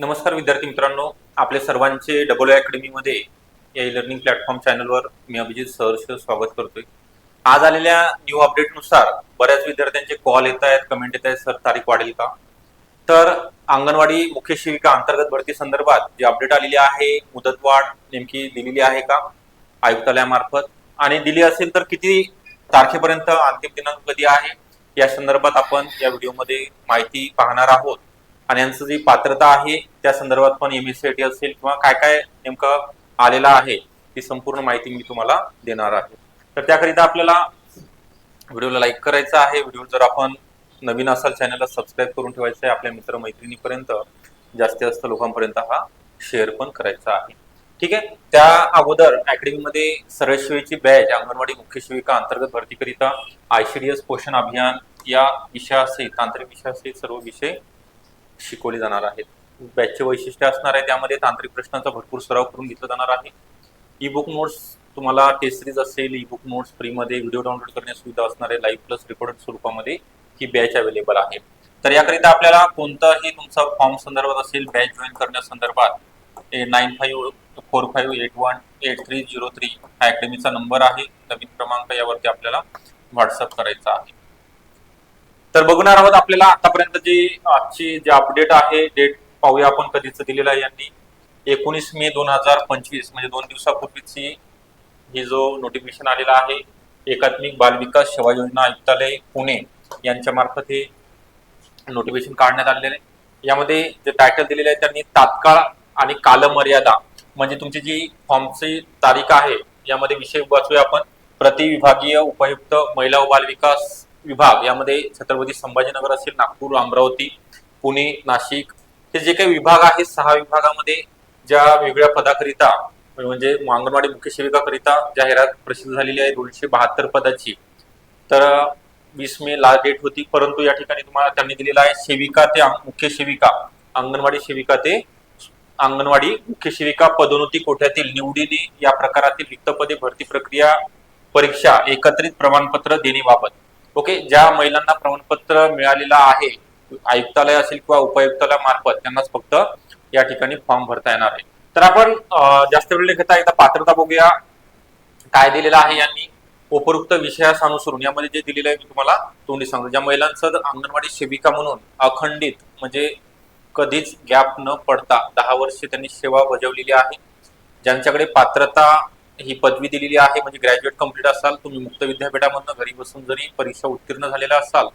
नमस्कार विद्यार्थी मित्रांनो. आपल्या सर्वांचे डबल अकॅडमीमध्ये या लर्निंग प्लॅटफॉर्म चॅनलवर मी अभिजित सहर्ष स्वागत करतोय. आज आलेल्या न्यू अपडेटनुसार बऱ्याच विद्यार्थ्यांचे कॉल येत आहेत कमेंट येत आहेत. सर तारीख वाढेल का? तर अंगणवाडी मुख्य शिविका अंतर्गत भरती संदर्भात जी अपडेट आलेली आहे मुदतवाढ नेमकी दिलेली आहे का? आयुक्तालयामार्फत. आणि दिली असेल तर किती तारखेपर्यंत अंतिम दिनांक कधी आहे? या संदर्भात आपण या व्हिडिओमध्ये माहिती पाहणार आहोत. आणि यांचं जी पात्रता आहे त्या संदर्भात पण एम एस सी टी असेल किंवा काय काय नेमकं आलेलं आहे ती संपूर्ण माहिती मी तुम्हाला देणार आहे. तर त्याकरिता आपल्याला व्हिडिओला लाईक करायचा आहे. व्हिडिओ जर आपण नवीन असाल चॅनलला सबस्क्राईब करून ठेवायचं आहे. आपल्या मित्र मैत्रिणीपर्यंत जास्तीत जास्त लोकांपर्यंत हा शेअर पण करायचा आहे. ठीक आहे? त्या अगोदर अकॅडमीमध्ये सरळ शिवेची बॅच अंगणवाडी मुख्य शिविका अंतर्गत भरतीकरिता आयसीडीएस पोषण अभियान या विषयासहित तांत्रिक विषयासहित सर्व विषय शिकवले जाणार आहेत बॅचचे वैशिष्ट्य असणार आहे त्यामध्ये तांत्रिक प्रश्नांचा भरपूर सराव करून घेतला जाणार आहे. ई बुक नोट्स तुम्हाला टेस्ट सिरीज असेल ई बुक नोट्स फ्रीमध्ये व्हिडिओ डाउनलोड करण्याची सुविधा असणार आहे लाईव्ह प्लस रेकॉर्डेड स्वरूपामध्ये ही बॅच अवेलेबल आहे. तर याकरिता आपल्याला कोणताही तुमचा फॉर्म संदर्भात असेल बॅच जॉईन करण्यासंदर्भात nine five four five eight one eight three zero three हा अकॅडमीचा नंबर आहे. नवीन क्रमांक यावरती आपल्याला व्हॉट्सअप करायचा आहे. तर बघणार आहोत आपल्याला आतापर्यंत जी आजची जे अपडेट आहे डेट पाहूया आपण कधीच दिलेलं आहे यांनी. एकोणीस मे दोन हजार पंचवीस म्हणजे दोन दिवसापूर्वीची ही जो नोटिफिकेशन आलेला आहे एकात्मिक बालविकास सेवा योजना आयुक्तालय पुणे यांच्या मार्फत हे नोटिफिकेशन काढण्यात आलेले आहे. यामध्ये जे टायटल दिलेले आहे त्यांनी तात्काळ आणि कालमर्यादा म्हणजे तुमची जी फॉर्मची तारीख आहे यामध्ये विषय वाचूया आपण. प्रतिविभागीय उपयुक्त महिला व बालविकास विभाग यामध्ये छत्रपती संभाजीनगर असेल नागपूर अमरावती पुणे नाशिक हे जे काही विभाग आहेत सहा विभागामध्ये ज्या वेगळ्या पदाकरिता म्हणजे अंगणवाडी मुख्य सेविकाकरिता जाहिरात प्रसिद्ध झालेली आहे दोनशे बहात्तर पदाची. तर वीस मे लास्ट डेट होती परंतु या ठिकाणी तुम्हाला त्यांनी दिलेला आहे सेविका ते मुख्य सेविका. अंगणवाडी सेविका ते अंगणवाडी मुख्य सेविका पदोन्नती कोठ्यातील? निवडीने या प्रकारातील रिक्त पदे भरती प्रक्रिया परीक्षा एकत्रित प्रमाणपत्र देण्याबाबत ओके ज्या महिलांना प्रमाणपत्र मिळालेलं आहे आयुक्तालय असेल किंवा उपायुक्तालय मार्फत त्यांनाच फक्त या ठिकाणी फॉर्म भरता येणार आहे. तर आपण जास्त वेळ घेता एकदा पात्रता बघूया. काय दिलेलं आहे यांनी? उपरोक्त विषयास अनुसरून यामध्ये जे दिलेलं आहे मी तुम्हाला तोंडी सांगतो. ज्या महिलांचं अंगणवाडी सेविका म्हणून अखंडित म्हणजे कधीच गॅप न पडता दहा वर्षे त्यांनी सेवा बजावलेली आहे ज्यांच्याकडे पात्रता ही पदवी दिलेली आहे म्हणजे ग्रॅज्युएट कंप्लीट असाल तुम्ही मुक्त विद्यापीठामधून घरी बसून जरी परीक्षा उत्तीर्ण झालेला असाल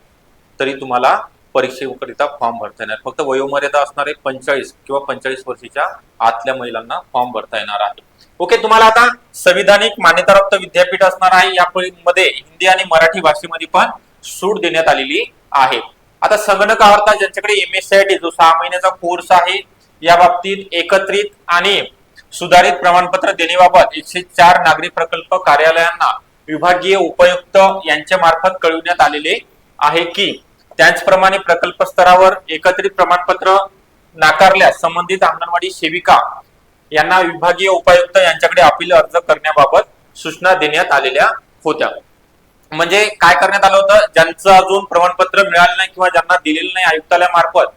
तरी तुम्हाला परीक्षेकरिता फॉर्म भरता येणार. फक्त वयोमर्यादा असणार पंचाळीस पंचेचाळीस किंवा पंचेचाळीस वर्षीच्या आतल्या महिलांना फॉर्म भरता येणार आहे. ओके तुम्हाला आता संविधानिक मान्यताप्राप्त विद्यापीठ असणार आहे. या मध्ये हिंदी आणि मराठी भाषेमध्ये पण सूट देण्यात आलेली आहे. आता संगणक आवडता ज्यांच्याकडे M S C I T जो सहा महिन्याचा कोर्स आहे या बाबतीत एकत्रित आणि सुधारित प्रमाणपत्र देण्याबाबत एकशे चार नागरी प्रकल्प कार्यालयांना विभागीय उपायुक्त यांच्या मार्फत कळविण्यात आलेले आहे की त्याचप्रमाणे प्रकल्प स्तरावर एकत्रित प्रमाणपत्र नाकारल्यास संबंधित अंगणवाडी सेविका यांना विभागीय उपायुक्त यांच्याकडे अपील अर्ज करण्याबाबत सूचना देण्यात आलेल्या होत्या. म्हणजे काय करण्यात आलं होतं? ज्यांचं अजून प्रमाणपत्र मिळालं नाही किंवा ज्यांना दिलेलं नाही आयुक्तालयामार्फत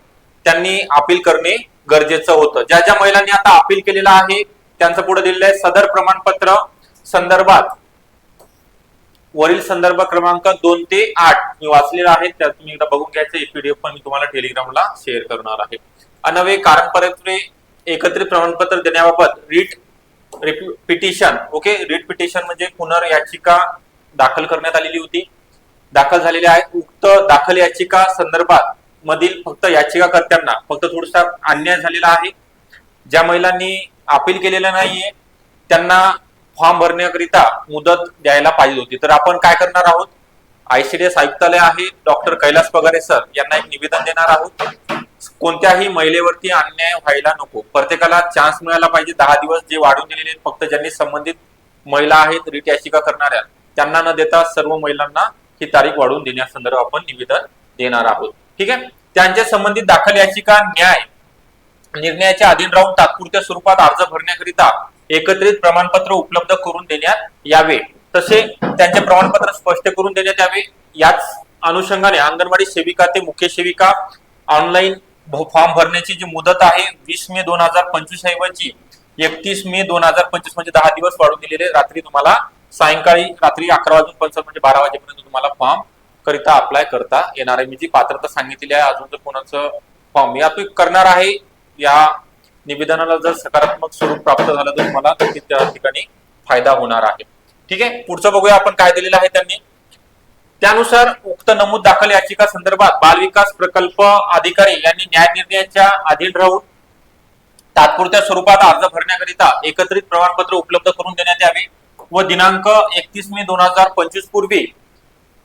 त्यांनी अपील करणे गरजेचं होतं. ज्या ज्या महिलांनी आता अपील केलेलं आहे त्यांचं पुढे दिलेलं आहे सदर प्रमाणपत्र संदर्भात. वरील संदर्भ क्रमांक दोन ते आठ मी वाचलेला आहे त्या तुम्ही एकदा बघून घ्यायचं. पीडीएफ पण मी तुम्हाला टेलिग्रामला शेअर करणार आहे. अनवे कारणपरत्वे एकत्रित प्रमाणपत्र देण्याबाबत writ petition okay? Writ petition म्हणजे पुनर्याचिका दाखल करण्यात आलेली होती. दाखल झालेली आहे. उक्त दाखल याचिका संदर्भात मधील फक्त याचिकाकर्त्यांना फक्त थोडासा अन्याय झालेला आहे. ज्या महिलांनी अपील केलेलं नाहीये त्यांना फॉर्म भरण्याकरिता मुदत द्यायला पाहिजे होती. तर आपण काय करणार आहोत? आयसीडीएस आयुक्तालय आहे. डॉक्टर कैलास पगारे सर यांना एक निवेदन देणार आहोत. कोणत्याही महिलेवरती अन्याय व्हायला नको. प्रत्येकाला चान्स मिळायला पाहिजे. दहा दिवस जे वाढून दिलेले आहेत फक्त ज्यांनी संबंधित महिला आहेत रिट याचिका करणाऱ्या त्यांना न देता सर्व महिलांना ही तारीख वाढवून देण्यासंदर्भात आपण निवेदन देणार आहोत. ठीक आहे? त्यांच्या संबंधित दाखल याचिका न्याय निर्णयाच्या अधीन राहून तात्पुरत्या स्वरूपात अर्ज भरण्याकरिता एकत्रित प्रमाणपत्र उपलब्ध करून देण्यात यावे. तसे त्यांचे प्रमाणपत्र स्पष्ट करून देण्यात यावे. याच अनुषंगाने अंगणवाडी सेविका ते मुख्य सेविका ऑनलाईन फॉर्म भरण्याची जी मुदत आहे वीस मे दोन हजार पंचवीस ऐवजी एकतीस मे दोन हजार पंचवीस म्हणजे दहा दिवस वाढून दिलेले. रात्री तुम्हाला सायंकाळी रात्री अकरा वाजून पंचवीस म्हणजे बारा वाजेपर्यंत तुम्हाला फॉर्म करिता अप्लाय करता येणार आहे. मी जी पात्रता सांगितलेली आहे अजून जर कोणाचं फॉर्म मी करणार आहे या निवेदनाला जर सकारात्मक स्वरूप प्राप्त झालं तर तुम्हाला त्या ठिकाणी फायदा होणार आहे. ठीक आहे? पुढचं बघूया आपण काय दिलेलं आहे त्यांनी. त्यानुसार उक्त नमूद दाखल याचिका संदर्भात बाल विकास प्रकल्प अधिकारी यांनी न्याय निर्णयाच्या अधीन राहून तात्पुरत्या स्वरूपात अर्ज भरण्याकरिता एकत्रित प्रमाणपत्र उपलब्ध करून देण्यात यावे व दिनांक एकतीस मे दोन हजार पंचवीस पूर्वी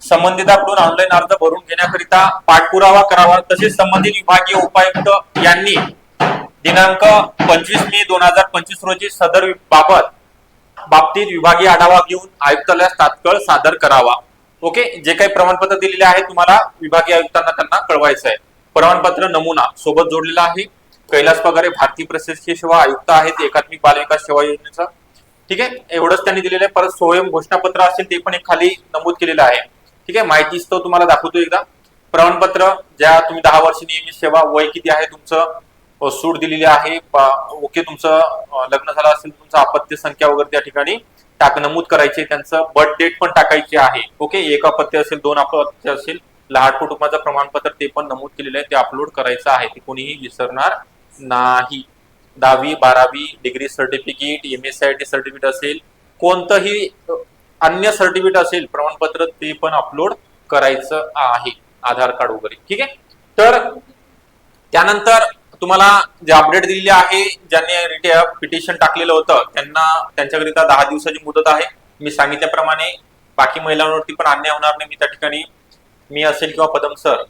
संबंधिताकडून ऑनलाईन अर्ज भरून घेण्याकरिता पाठपुरावा करावा. तसेच संबंधित विभागीय उपायुक्त यांनी दिनांक पंचवीस मे दोन हजार पंचवीस रोजी सदर बाबत बाबतीत विभागीय आढावा घेऊन आयुक्तालयास तात्काळ सादर करावा. ओके? जे काही प्रमाणपत्र दिलेले आहे तुम्हाला विभागीय आयुक्तांना त्यांना कळवायचं आहे. प्रमाणपत्र नमुना सोबत जोडलेला आहे. कैलास पगारे भारतीय प्रशासकीय सेवा आयुक्त आहेत एकात्मिक बालविकास सेवा योजनेचा. ठीक आहे? एवढंच त्यांनी दिलेलं आहे. परत स्वयं घोषणापत्र असेल ते पण एक खाली नमूद केलेलं आहे. ठीक आहे? माहितीच तर तुम्हाला दाखवतो एकदा. प्रमाणपत्र ज्या तुम्ही दहा वर्ष नियमित सेवा वय किती आहे तुमचं सूट दिलेली आहे ओके तुमचं लग्न झालं असेल तुमचं अपत्य संख्या वगैरे त्या ठिकाणी टाक नमूद करायचे त्यांचं बर्थ डेट पण टाकायची आहे. ओके? एक अपत्य असेल दोन अपत्य असेल लहान कुटुंबाचं प्रमाणपत्र ते पण नमूद केलेलं आहे ते अपलोड करायचं आहे. ते कोणीही विसरणार नाही. दहावी बारावी degree certificate M S I T certificate असेल कोणतंही अन्य सर्टिफिकेट असेल प्रमाणपत्र ते पण अपलोड करायचं आहे आधार कार्ड वगैरे. ठीक आहे? तर त्यानंतर तुम्हाला जे अपडेट दिलेली आहे ज्यांनी पिटिशन टाकलेलं होतं त्यांना त्यांच्याकरिता दहा दिवसाची मुदत आहे. मी सांगितल्याप्रमाणे बाकी महिलांवरती पण अन्याय होणार नाही. मी त्या ठिकाणी मी असेल किंवा पदम सर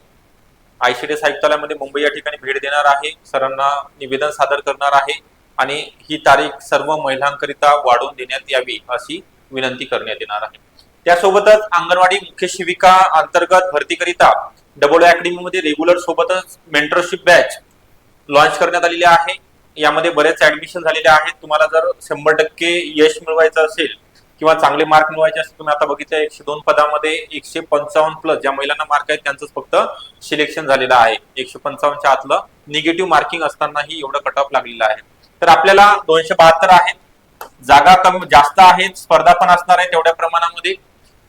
आयसीडीएस आयुक्तालयामध्ये मुंबई या ठिकाणी भेट देणार आहे. सरांना निवेदन सादर करणार आहे. आणि ही तारीख सर्व महिलांकरिता वाढवून देण्यात यावी अशी विनंती करण्यात येणार आहे. त्यासोबतच अंगणवाडी मुख्य शिविका अंतर्गत भरतीकरिता डबल अकॅडमी मध्ये रेग्युलर सोबतच मेंटरशिप बॅच लॉन्च करण्यात आलेली आहे. यामध्ये बरेच ऍडमिशन झालेले आहेत. तुम्हाला जर शंभर टक्के यश मिळवायचं असेल किंवा चांगले मार्क मिळवायचे असेल तुम्ही आता बघितलं एकशे दोन पदामध्ये एकशे पंचावन्न प्लस ज्या महिलांना मार्क आहेत त्यांचं फक्त सिलेक्शन झालेलं आहे. एकशे पंचावन्नच्या आतलं निगेटिव्ह मार्किंग असतानाही एवढं कट ऑफ लागलेलं आहे. तर आपल्याला दोनशे बहात्तर आहेत. जागा कमी जास्त आहेत स्पर्धा पण असणार आहे तेवढ्या प्रमाणामध्ये.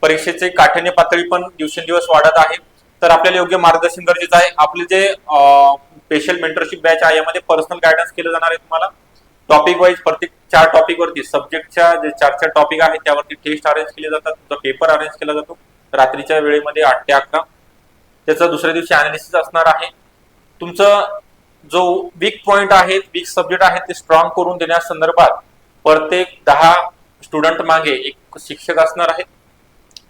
परीक्षेचे काठिण्य पातळी पण दिवसेंदिवस वाढत आहे. तर आपल्याला योग्य मार्गदर्शन गरजेचं आहे. आपले जे स्पेशल मेंटरशिप बॅच आहे यामध्ये पर्सनल गायडन्स केलं जाणार आहे तुम्हाला. टॉपिक वाईज प्रत्येक चार टॉपिक वरती सब्जेक्टच्या जे चार चार टॉपिक आहेत त्यावरती टेस्ट अरेंज केले जातात. तुमचा पेपर अरेंज केला जातो. रात्रीच्या वेळेमध्ये आठ ते अकरा. त्याचा दुसऱ्या दिवशी अनालिसिस असणार आहे. तुमचं जो वीक पॉइंट आहेत वीक सब्जेक्ट आहेत ते स्ट्रॉंग करून देण्यासंदर्भात प्रत्येक दहा स्टुडंट मागे एक शिक्षक असणार आहेत.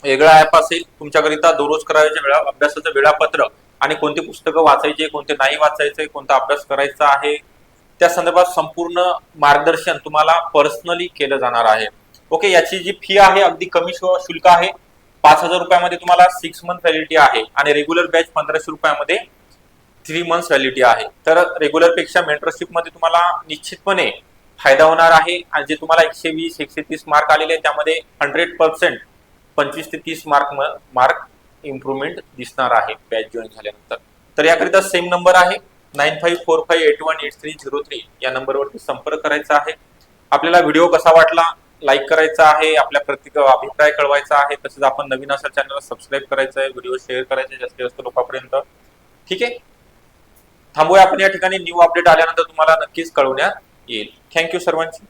वेगळा ऍप असेल तुमच्याकरिता दररोज करायचे वेळा अभ्यासाचं वेळापत्रक आणि कोणती पुस्तकं वाचायचे कोणते नाही वाचायचे कोणता अभ्यास करायचा आहे त्या संदर्भात संपूर्ण मार्गदर्शन तुम्हाला पर्सनली केलं जाणार आहे. ओके याची जी फी आहे अगदी कमी शु- शुल्क आहे. पाच हजार रुपयामध्ये तुम्हाला सिक्स मंथ व्हॅलिडिटी आहे आणि रेग्युलर बॅच पंधराशे रुपयामध्ये थ्री मंथ्स व्हॅलिडिटी आहे. तर रेग्युलरपेक्षा मेंटरशिपमध्ये तुम्हाला निश्चितपणे फायदा होणार आहे. आणि जे तुम्हाला एकशे वीस एकशे तीस मार्क आलेले आहेत त्यामध्ये हंड्रेड पर्सेंट पंचवीस ते तीस मार्क मार्क इम्प्रुव्हमेंट दिसणार आहे बॅच जॉईन झाल्यानंतर. तर याकरिता सेम नंबर आहे nine five four five eight one eight three zero three या नंबरवरती संपर्क करायचा आहे. आपल्याला व्हिडिओ कसा वाटला लाईक करायचा आहे आपल्या प्रत्येक अभिप्राय कळवायचा आहे. तसेच आपण नवीन असा चॅनलला सबस्क्राईब करायचं आहे व्हिडिओ शेअर करायचे जास्तीत जास्त लोकांपर्यंत. ठीक आहे? थांबूया आपण या ठिकाणी. न्यू अपडेट आल्यानंतर तुम्हाला नक्कीच कळवण्यात येईल. थँक्यू सर्वांची.